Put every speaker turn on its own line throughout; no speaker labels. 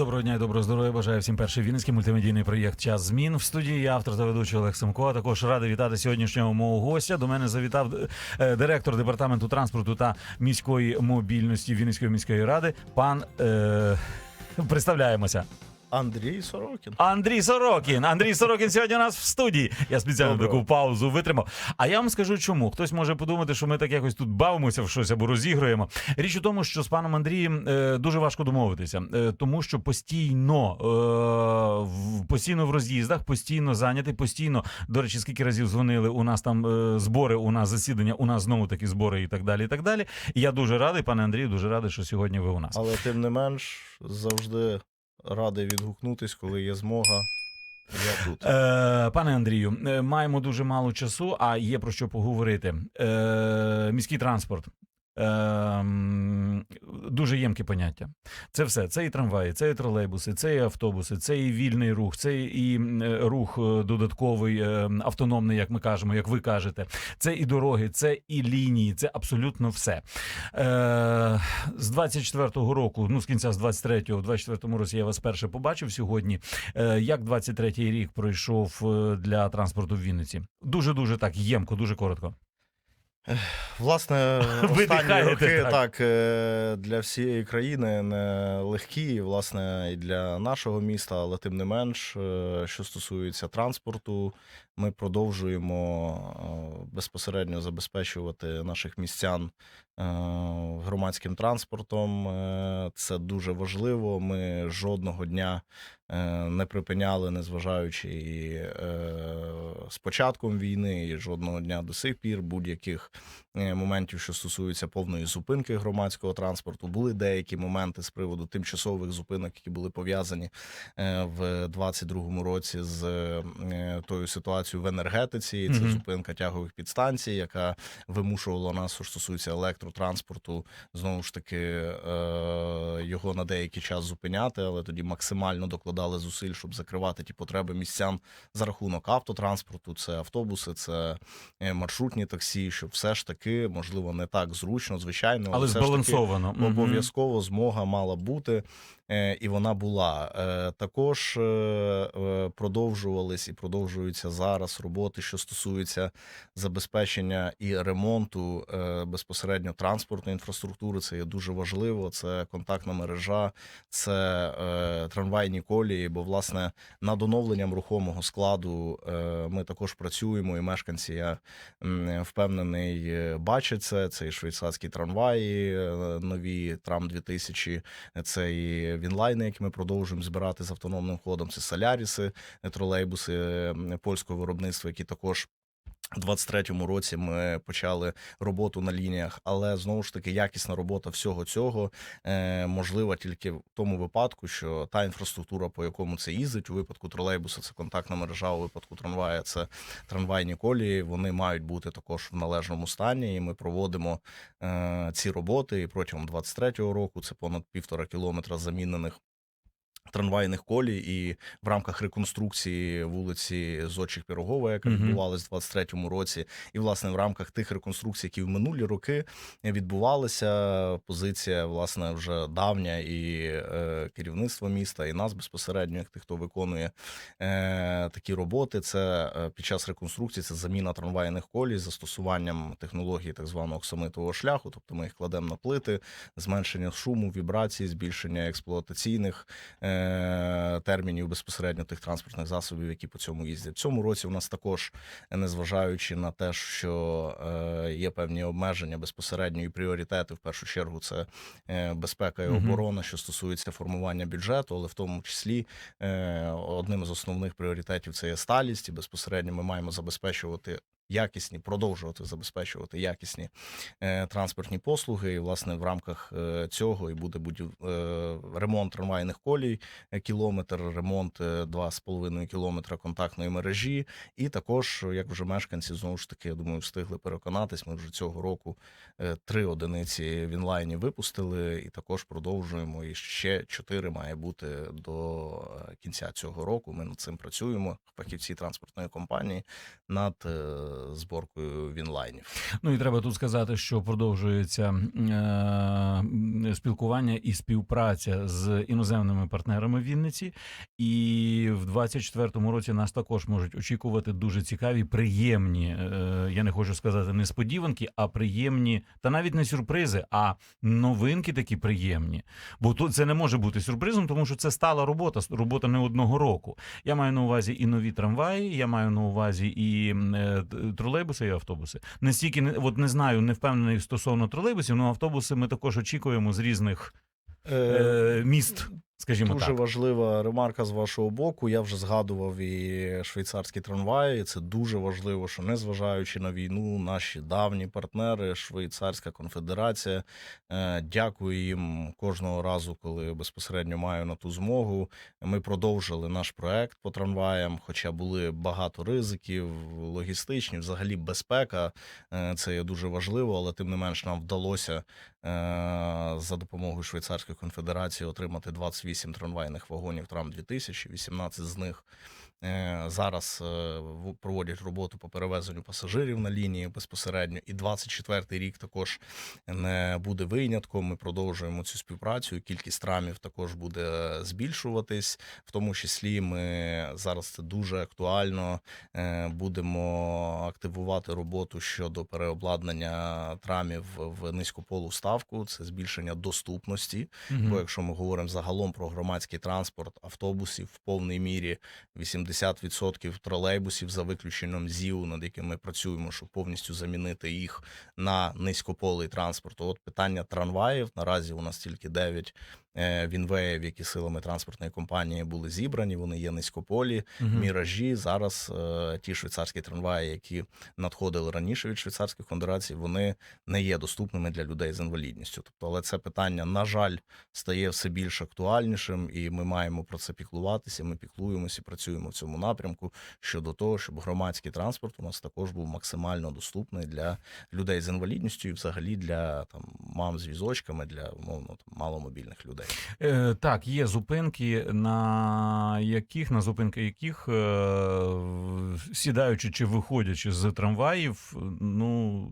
Доброго дня і доброго здоров'я. Бажаю всім перший вінницький мультимедійний проєкт Час змін в студії. Я автор та ведучий Олег Семко. А також радий вітати сьогоднішнього мого гостя. До мене завітав е, директор департаменту транспорту та міської мобільності Вінницької міської ради. Пан е, представляємося.
Андрій Сорокін.
Андрій Сорокін. Андрій Сорокін сьогодні у нас в студії. Я спеціально
Доброго.
таку паузу витримав. А я вам скажу, чому хтось може подумати, що ми так якось тут бавимося в щось або розігруємо. Річ у тому, що з паном Андрієм е, дуже важко домовитися, е, тому що постійно, е, в, постійно в роз'їздах, постійно зайнятий, постійно. До речі, скільки разів дзвонили у нас там е, збори, у нас засідання, у нас знову такі збори і так далі. І так далі. І я дуже радий, пане Андрію, дуже радий, що сьогодні ви у нас.
Але тим не менш завжди радий відгукнутись, коли є змога. Я тут.
Е, пане Андрію, е, маємо дуже мало часу, а є про що поговорити. Е, міський транспорт. Е, м, дуже ємке поняття. Це все. Це і трамваї, це і тролейбуси, це і автобуси, це і вільний рух, це і е, рух е, додатковий, е, автономний, як ми кажемо, як ви кажете. Це і дороги, це і лінії, це абсолютно все. З 24-го року, ну з кінця з 23-го, в 24-му році я вас перше побачив сьогодні. Як 23-й рік пройшов для транспорту в Вінниці? Дуже дуже так ємко, дуже коротко.
Власне,
Ви
останні
дихаєте,
роки
так.
так. е, для всієї країни не легкі, власне, і для нашого міста, але тим не менш, е, що стосується транспорту, ми продовжуємо е, безпосередньо забезпечувати наших містян громадським транспортом. Це дуже важливо. Ми жодного дня не припиняли, незважаючи і е, з початком війни, і жодного дня до сих пір будь-яких е, моментів, що стосуються повної зупинки громадського транспорту. Були деякі моменти з приводу тимчасових зупинок, які були пов'язані е, в 22-му році з е, тою ситуацією в енергетиці. І Це
Мгм.
зупинка тягових підстанцій, яка вимушувала нас, що стосується електротранспорту, знову ж таки е, його на деякий час зупиняти, але тоді максимально докладали зусиль, щоб закривати ті потреби містян за рахунок автотранспорту. Це автобуси, це е, маршрутні таксі, щоб все ж таки, можливо, не так зручно, звичайно,
Але
все таки
збалансовано. Мгм.
обов'язково змога мала бути, і вона була. Е, Також е, е, продовжувались і продовжуються зараз роботи, що стосуються забезпечення і ремонту е, безпосередньо транспортної інфраструктури. Це є дуже важливо. Це контактна мережа, це е, трамвайні колії. Бо власне над оновленням рухомого складу е, ми також працюємо, і мешканці я впевнений е, бачать це. Це і швейцарські трамваї, е, нові трам 2000 це і вінлайни, які ми продовжуємо збирати з автономним ходом. Це соляріси, е, тролейбуси польського виробництва, які також. У 23-му році ми почали роботу на лініях, але знову ж таки якісна робота всього цього е, можлива тільки в тому випадку, що та інфраструктура, по якому це їздить, у випадку тролейбуса це контактна мережа, у випадку трамвая це трамвайні колії. Вони мають бути також в належному стані. І ми проводимо е, ці роботи. І протягом 23-го року це понад півтора кілометра замінених. Трамвайних колій і в рамках реконструкції вулиці Зодчих Пірогова, яка
Мгм.
відбувалась в 23-му році, і власне в рамках тих реконструкцій, які в минулі роки відбувалися, позиція власне вже давня і е, керівництво міста, і нас безпосередньо, як тих, хто виконує е, такі роботи. Це е, під час реконструкції це заміна трамвайних колій з застосуванням технології так званого оксамитового шляху. Тобто ми їх кладемо на плити, зменшення шуму, вібрацій, збільшення експлуатаційних е, термінів безпосередньо тих транспортних засобів, які по цьому їздять. В цьому році у нас також, незважаючи на те, що е, є певні обмеження безпосередньо і пріоритети, в першу чергу, це е, безпека і оборона, що стосується формування бюджету, але в тому числі е, одним з основних пріоритетів це є сталість, і безпосередньо ми маємо забезпечувати. Якісні продовжувати забезпечувати якісні е, транспортні послуги. І власне в рамках е, цього і буде будів е, ремонт трамвайних колій, кілометр, ремонт е, 2,5 кілометра контактної мережі. І також, як вже мешканці, знову ж таки, я думаю, встигли переконатись. Ми вже цього року три одиниці в інлайні випустили, і також продовжуємо. І ще чотири має бути до кінця цього року. Ми над цим працюємо. Фахівці транспортної компанії над зборкою вінлайнів.
Ну і треба тут сказати, що продовжується е, спілкування і співпраця з іноземними партнерами в Вінниці. І в 24-му році нас також можуть очікувати дуже цікаві, приємні. Е, я не хочу сказати несподіванки, а приємні, та навіть не сюрпризи, а новинки такі приємні. Бо тут це не може бути сюрпризом, тому що це стала робота, робота не одного року. Я маю на увазі і нові трамваї, я маю на увазі і е, тролейбуси, і автобуси. Настільки не от не знаю, не впевнений стосовно тролейбусів, але автобуси ми також очікуємо з різних е, міст, скажімо
Дуже
так.
важлива ремарка з вашого боку. Я вже згадував і швейцарські трамваї. Це дуже важливо, що незважаючи на війну, наші давні партнери, Швейцарська конфедерація. е, Дякую їм кожного разу, коли безпосередньо маю на ту змогу. Ми продовжили наш проект по трамваям, хоча були багато ризиків, логістичні, взагалі безпека. е, Це є дуже важливо, але тим не менш нам вдалося е, за допомогою Швейцарської конфедерації отримати 28 трамвайних вагонів Трам 2000 18 з них зараз е, проводять роботу по перевезенню пасажирів на лінії безпосередньо. І 24-й рік також не буде винятком. Ми продовжуємо цю співпрацю. Кількість трамів також буде збільшуватись. В тому числі ми зараз це дуже актуально. е, Будемо активувати роботу щодо переобладнання трамів в низькополу ставку. Це збільшення доступності.
Мгм.
Бо якщо ми говоримо загалом про громадський транспорт автобусів в повній мірі 80% тролейбусів за виключенням ЗІУ, над яким ми працюємо, щоб повністю замінити їх на низькополий транспорт. От питання трамваїв наразі у нас тільки 9 е, вінвеїв, які силами транспортної компанії були зібрані. Вони є низькополі.
Мгм.
Міражі зараз е, ті швейцарські трамваї, які надходили раніше від швейцарських федерацій, вони не є доступними для людей з інвалідністю. Тобто, але це питання, на жаль, стає все більш актуальнішим, і ми маємо про це піклуватися. Ми піклуємося працюємо в цьому напрямку щодо того, щоб громадський транспорт у нас також був максимально доступний для людей з інвалідністю і взагалі для там мам з візочками, для умовно там, маломобільних людей.
Е, так, є зупинки, на яких на зупинки яких е, сідаючи чи виходячи з трамваїв, ну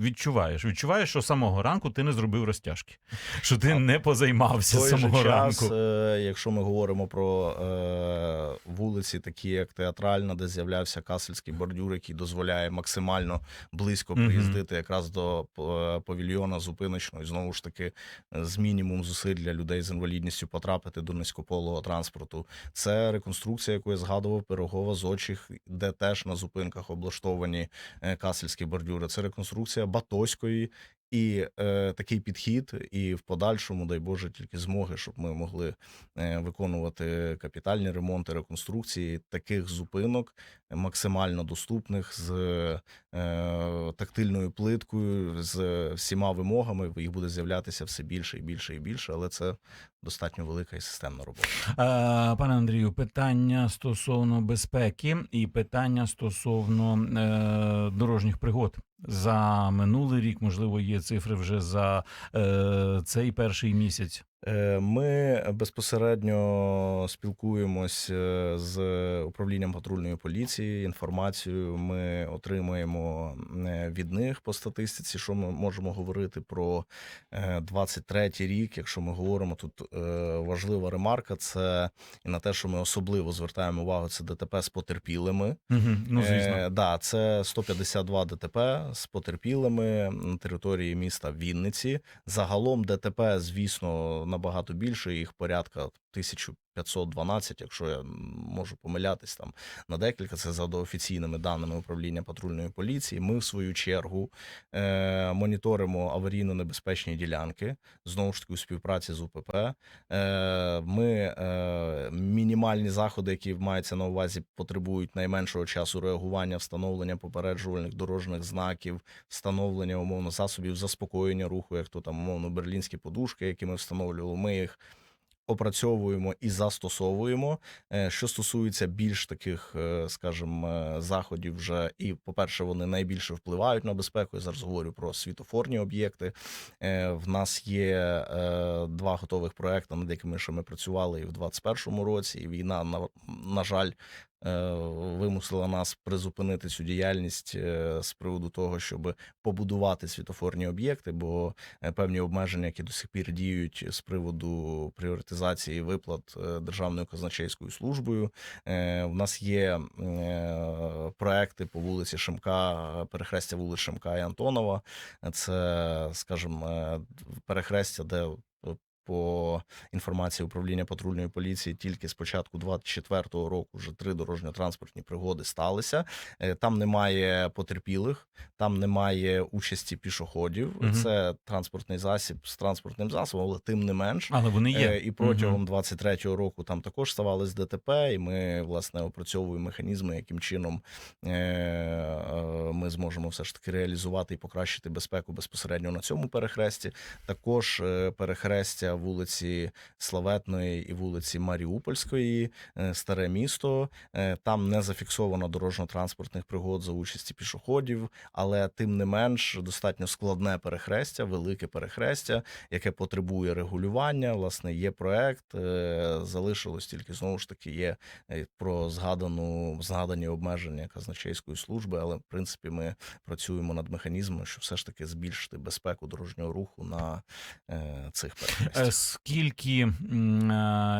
відчуваєш. Відчуваєш, що самого ранку ти не зробив розтяжки, що ти
А
не позаймався
той же
самого
час,
ранку.
е, якщо ми говоримо про е, вулиці, такі як театральна, де з'являвся касельський бордюр, який дозволяє максимально близько приїздити якраз до е, павільйона зупиночного, і знову ж таки з мінімум зусиль для людей з інвалідністю потрапити до низькополого транспорту. Це реконструкція, яку я згадував, Пирогова з очих, де теж на зупинках облаштовані е, касельські бордюри. Це реконструкція Батоської. І е, такий підхід, і в подальшому, дай Боже, тільки змоги, щоб ми могли е, виконувати капітальні ремонти, реконструкції таких зупинок максимально доступних з е, тактильною плиткою, з всіма вимогами. Їх буде з'являтися все більше і більше і більше, але це достатньо велика і системна робота.
А, пане Андрію, питання стосовно безпеки і питання стосовно е, дорожніх пригод. За минулий рік, можливо, є цифри вже за е, цей перший місяць.
Е, Ми безпосередньо спілкуємось е, з управлінням патрульної поліції. Інформацію ми отримуємо е, від них по статистиці. Що ми можемо говорити про 23-й рік? Якщо ми говоримо тут важлива ремарка, це і на те, що ми особливо звертаємо увагу, це ДТП з потерпілими.
Угу, ну, звісно.
Е, да, це 152 ДТП з потерпілими на території міста Вінниці. Загалом ДТП, звісно, набагато більше, їх порядка 1512, якщо я можу помилятись там на декілька. Це за офіційними даними управління патрульної поліції. Ми, в свою чергу, е, моніторимо аварійно-небезпечні ділянки знову ж таки у співпраці з УПП. Е, Ми е, мінімальні заходи, які маються на увазі, потребують найменшого часу реагування, встановлення попереджувальних дорожніх знаків, встановлення умовно засобів заспокоєння руху, як то там умовно берлінські подушки, які ми встановлювали. Ми їх опрацьовуємо і застосовуємо. Е, Що стосується більш таких, е, скажімо, е, заходів, вже і, по-перше, вони найбільше впливають на безпеку. Я зараз говорю про світофорні об'єкти. В нас є два готових проекти, над якими ще ми працювали і в 2021 році. І війна, на, на жаль, вимусила нас призупинити цю діяльність е, з приводу того, щоб побудувати світофорні об'єкти, бо е, певні обмеження, які до сих пір діють з приводу пріоритизації виплат е, Державною казначейською службою. Е, В нас є е, проекти по вулиці Шимка, перехрестя вулиць Шимка і Антонова. Це, скажімо, е, перехрестя, де по інформації управління патрульної поліції, тільки з початку 24-го року вже три дорожньо-транспортні пригоди сталися. Е, Там немає потерпілих, там немає участі пішоходів.
Мгм.
Це транспортний засіб з транспортним засобом, але тим не менш.
Але вони є.
Е, І протягом 23-го року там також ставались ДТП, і ми власне опрацьовуємо механізми, яким чином е, ми зможемо все ж таки реалізувати і покращити безпеку безпосередньо на цьому перехресті. Також перехрестя вулиці Славетної і вулиці Маріупольської, е, старе місто. Е, Там не зафіксовано дорожньо-транспортних пригод за участі пішоходів, але тим не менш достатньо складне перехрестя, велике перехрестя, яке потребує регулювання. Власне, є проект. е, Залишилось тільки знову ж таки є про згадану згадані обмеження казначейської служби, але в принципі ми працюємо над механізмом, щоб все ж таки збільшити безпеку дорожнього руху на цих перехрестях.
Скільки, е,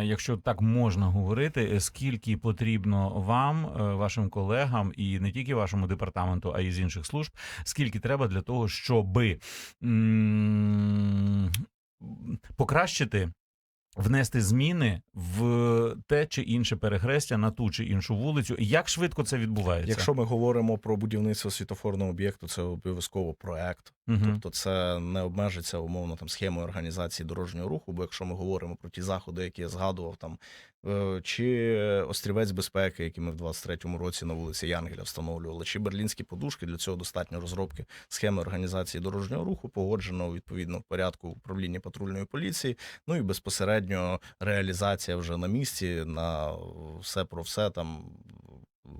якщо так можна говорити, скільки потрібно вам, е, вашим колегам, і не тільки вашому департаменту, а й з інших служб, скільки треба для того, щоби покращити, внести зміни в те чи інше перехрестя на ту чи іншу вулицю? Як швидко це відбувається?
Якщо ми говоримо про будівництво світофорного об'єкту, це обов'язково проект.
Мгм.
Тобто це не обмежиться умовно там схемою організації дорожнього руху. Бо якщо ми говоримо про ті заходи, які я згадував, там е, чи острівець безпеки, який ми в 23-му році на вулиці Янгеля встановлювали, чи берлінські подушки для цього достатньо розробки схеми організації дорожнього руху, погоджено відповідно в порядку управління патрульної поліції. Ну і безпосередньо реалізація вже на місці на все про все там.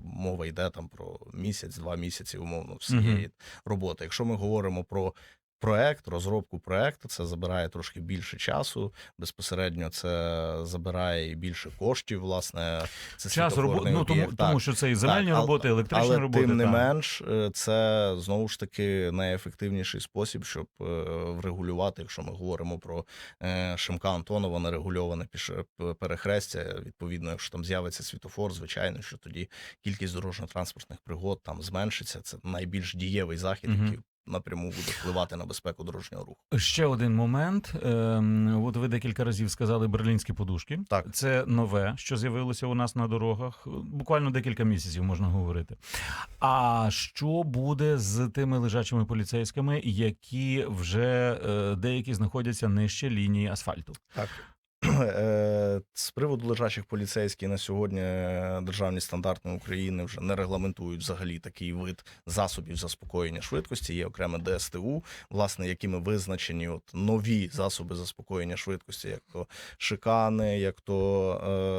Мова йде там про місяць, два місяці, умовно, всієї
Мгм.
роботи. Якщо ми говоримо про проект, розробку проекту, це забирає трошки більше часу. Безпосередньо це забирає і більше коштів. Власне, це
Час роботи, ну тому, тому що це і земельні
але-
роботи, електричні
Але
роботи.
тим не
так.
менш, е, це знову ж таки найефективніший спосіб, щоб е, врегулювати, якщо ми говоримо про е, Шимка Антонова, нерегульоване перехрестя. Відповідно, якщо там з'явиться світофор, звичайно, що тоді кількість дорожньо-транспортних пригод там зменшиться. Це найбільш дієвий захід, який напряму буде впливати на безпеку дорожнього руху.
Ще один момент. Ем, от ви декілька разів сказали берлінські подушки.
Так.
Це нове, що з'явилося у нас на дорогах. Буквально декілька місяців можна говорити. А що буде з тими лежачими поліцейськими, які вже е, деякі знаходяться нижче лінії асфальту?
Так. Е, З приводу лежачих поліцейських на сьогодні е, державні стандарти України вже не регламентують взагалі такий вид засобів заспокоєння швидкості. Є окреме ДСТУ, власне, якими визначені от нові засоби заспокоєння швидкості, як то шикани, як то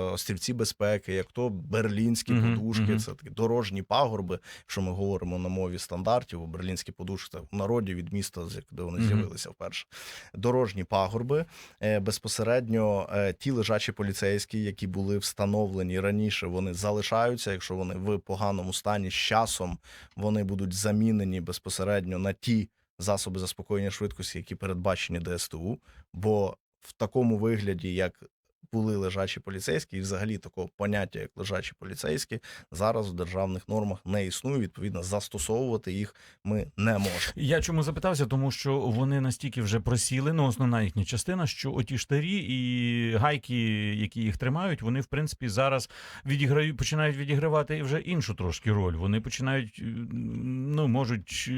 е, острівці безпеки, як то берлінські
Мгм,
подушки.
мгм.
Це такі дорожні пагорби. Якщо ми говоримо на мові стандартів, берлінські подушки це в народі від міста, з де вони
Мгм.
з'явилися вперше. Дорожні пагорби е, безпосередньо ті лежачі поліцейські, які були встановлені раніше, вони залишаються. Якщо вони в поганому стані з часом вони будуть замінені безпосередньо на ті засоби заспокоєння швидкості, які передбачені ДСТУ. Бо в такому вигляді, як були лежачі поліцейські, і взагалі такого поняття, як лежачі поліцейські, зараз в державних нормах не існує. Відповідно, застосовувати їх ми не можемо.
Я чому запитався? Тому що вони настільки вже просіли, ну основна їхня частина, що оті штарі і гайки, які їх тримають, вони в принципі зараз відіграють, починають відігравати вже іншу трошки роль. Вони починають е, ну можуть е,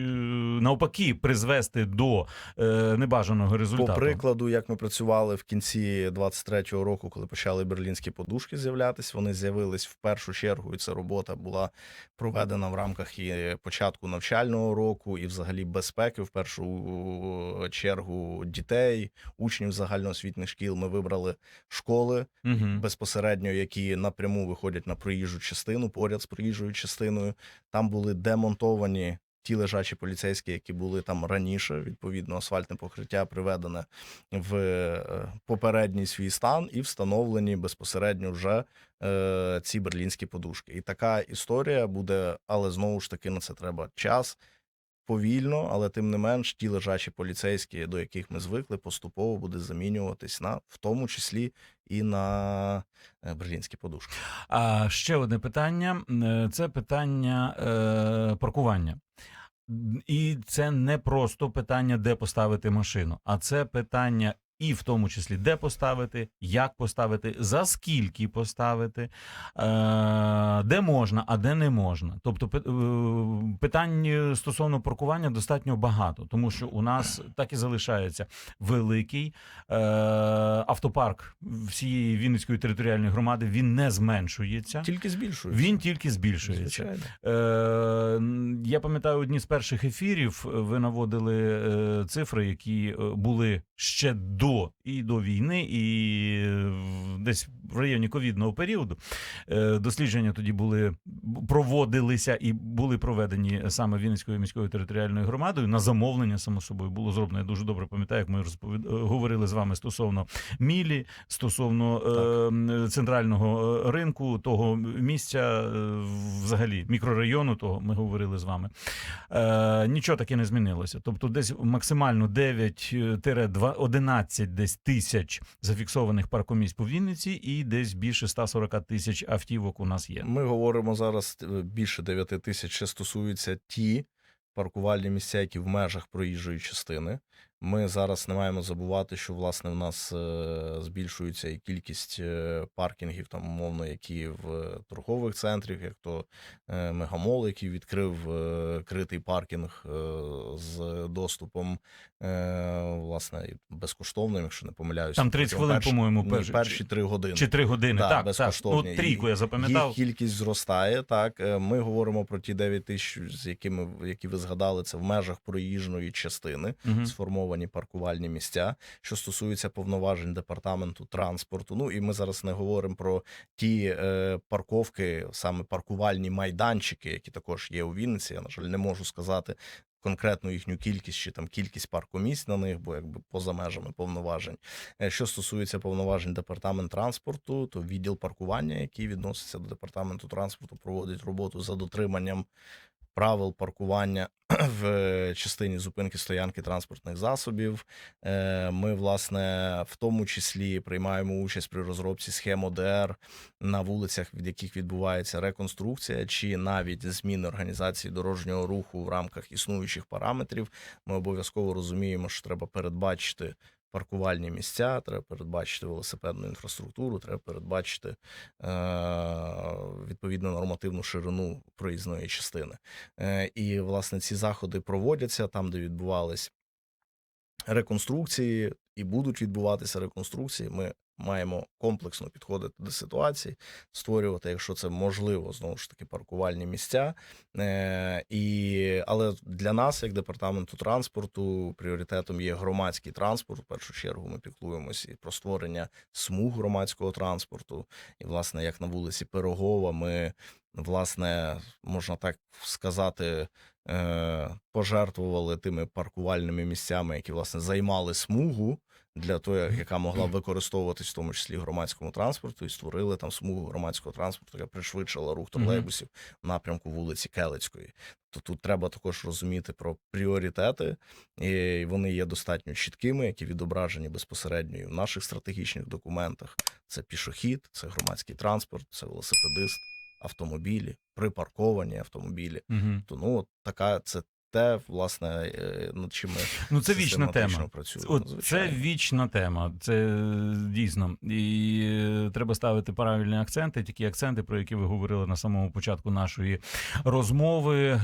навпаки призвести до е, небажаного результату.
По прикладу, як ми працювали в кінці 23-го року, коли почали берлінські подушки з'являтись, вони з'явились в першу чергу, і ця робота була проведена в рамках і початку навчального року, і взагалі безпеки в першу чергу дітей, учнів загальноосвітніх шкіл. Ми вибрали школи
Угу.
безпосередньо, які напряму виходять на проїжджу частину, поряд з проїжджою частиною. Там були демонтовані ті лежачі поліцейські, які були там раніше, відповідно, асфальтне покриття приведене в е, попередній свій стан і встановлені безпосередньо вже е, ці берлінські подушки. І така історія буде, але знову ж таки на це треба час. Повільно, але тим не менш, ті лежачі поліцейські, до яких ми звикли, поступово буде замінюватись на в тому числі і на е, берлінські подушки.
А ще одне питання: Е, це питання е, паркування. І це не просто питання, де поставити машину, а це питання. І в тому числі де поставити, як поставити, за скільки поставити, е, де можна, а де не можна. Тобто е, питань стосовно паркування достатньо багато, тому що у нас так і залишається великий е, автопарк всієї Вінницької територіальної громади. Він не зменшується,
Тільки збільшується.
він тільки збільшується.
звичайно.
Я пам'ятаю одні з перших ефірів. Ви наводили цифри, які були ще до і до війни, і десь в районі ковідного періоду. Е, дослідження тоді були проводилися і були проведені саме Вінницькою міською територіальною громадою на замовлення, само собою, було зроблено. Я дуже добре пам'ятаю, як ми розповід... е, говорили з вами стосовно мілі, стосовно е, центрального е, ринку, того місця, взагалі мікрорайону, того ми говорили з вами. Е, нічого таке не змінилося. Тобто, десь максимально 9-11 десь тисяч зафіксованих паркомісць по Вінниці, і десь більше 140 тисяч автівок у нас є.
Ми говоримо зараз е, більше 9 тисяч що стосуються ті паркувальні місця, які в межах проїжджої частини. Ми зараз не маємо забувати, що власне в нас е, збільшується і кількість е, паркінгів, там умовно, які в торгових центрах, як то е, мегамол, який відкрив е, критий паркінг е, з доступом, е, власне, безкоштовним, якщо не помиляюся.
Там 30 хвилин, по-моєму, перші-
перші три години.
Чи три години?
Да,
так, так.
безкоштовні.
Ну, трійку я запам'ятав.
Їх кількість зростає. Так Е, ми говоримо про ті 9 тисяч, з якими які ви згадали, це в межах проїжджої частини
Мгм.
Сформовані паркувальні місця. Що стосується повноважень департаменту транспорту. Ну і ми зараз не говоримо про ті е, парковки, саме паркувальні майданчики, які також є у Вінниці. Я на жаль не можу сказати. Конкретну їхню кількість чи там кількість паркомісць на них, бо якби поза межами повноважень. Е, Що стосується повноважень департамент транспорту, то відділ паркування, який відноситься до департаменту транспорту, проводить роботу за дотриманням правил паркування в частині зупинки стоянки транспортних засобів. Е, Ми, власне, в тому числі приймаємо участь при розробці схем ОДР на вулицях, від яких відбувається реконструкція, чи навіть зміни організації дорожнього руху в рамках існуючих параметрів. Ми обов'язково розуміємо, що треба передбачити паркувальні місця, треба передбачити велосипедну інфраструктуру, треба передбачити е, відповідно нормативну ширину проїзної частини. Е, і власне ці заходи проводяться там, де відбувались реконструкції, і будуть відбуватися реконструкції. Ми маємо комплексно підходити до ситуації, створювати, якщо це можливо, знову ж таки, паркувальні місця. Е, і, але для нас, як департаменту транспорту, пріоритетом є громадський транспорт. В першу чергу ми піклуємося і про створення смуг громадського транспорту. І, власне, як на вулиці Пирогова, ми, власне, можна так сказати, е, пожертвували тими паркувальними місцями, які власне займали смугу для того, яка могла використовуватись в тому числі громадському транспорту, і створили там смугу громадського транспорту, яка пришвидшила рух тролейбусів в напрямку вулиці Келицької. То тут треба також розуміти про пріоритети, і вони є достатньо чіткими, які відображені безпосередньо і в наших стратегічних документах. Це пішохід, це громадський транспорт, це велосипедист, автомобілі, припарковані автомобілі.
Мгм.
То ну от така це те, власне, е, над чим ми
Ну, це вічна тема.
працюємо.
От це вічна тема, це е, дійсно. І е, треба ставити правильні акценти, такі акценти, про які ви говорили на самому початку нашої розмови.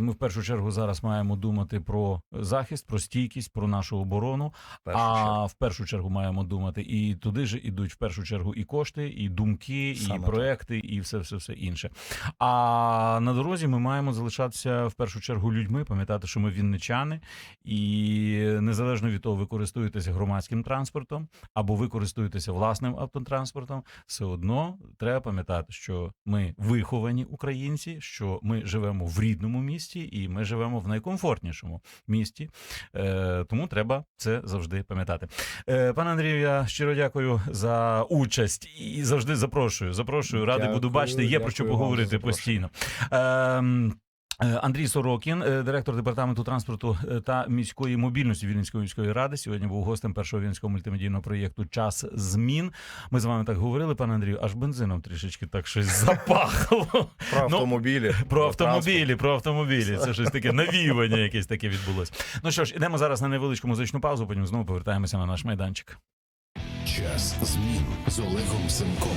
Ми в першу чергу зараз маємо думати про захист, про стійкість, про нашу оборону.
Першу
а
чергу.
в першу чергу маємо думати, і туди ж ідуть в першу чергу і кошти, і думки,
Саме
і
так.
проекти, і все, все, все інше. А на дорозі ми маємо залишатися в першу чергу людьми, пам'ятати, що ми вінничани, і незалежно від того, ви користуєтеся громадським транспортом або ви користуєтеся власним автотранспортом, все одно треба пам'ятати, що ми виховані українці, що ми живемо в рідному місті і ми живемо в найкомфортнішому місті. Е, тому треба це завжди пам'ятати. Е, пане Андрію, я щиро дякую за участь і завжди запрошую. Запрошую, радий буду бачити. Є про що поговорити постійно. Е, Андрій Сорокін, е, директор департаменту транспорту е, та міської мобільності Вінницької міської ради, сьогодні був гостем першого вінницького мультимедійного проєкту Час змін. Ми з вами так говорили, пане Андрію, аж бензином трішечки так щось запахло.
Про
Ну,
автомобілі.
Про автомобілі, про автомобілі. Це щось таке навіювання, якесь таке відбулось. Ну що ж, ідемо зараз на невеличку музичну паузу, потім знову повертаємося на наш майданчик.
Час змін з Олегом Семком.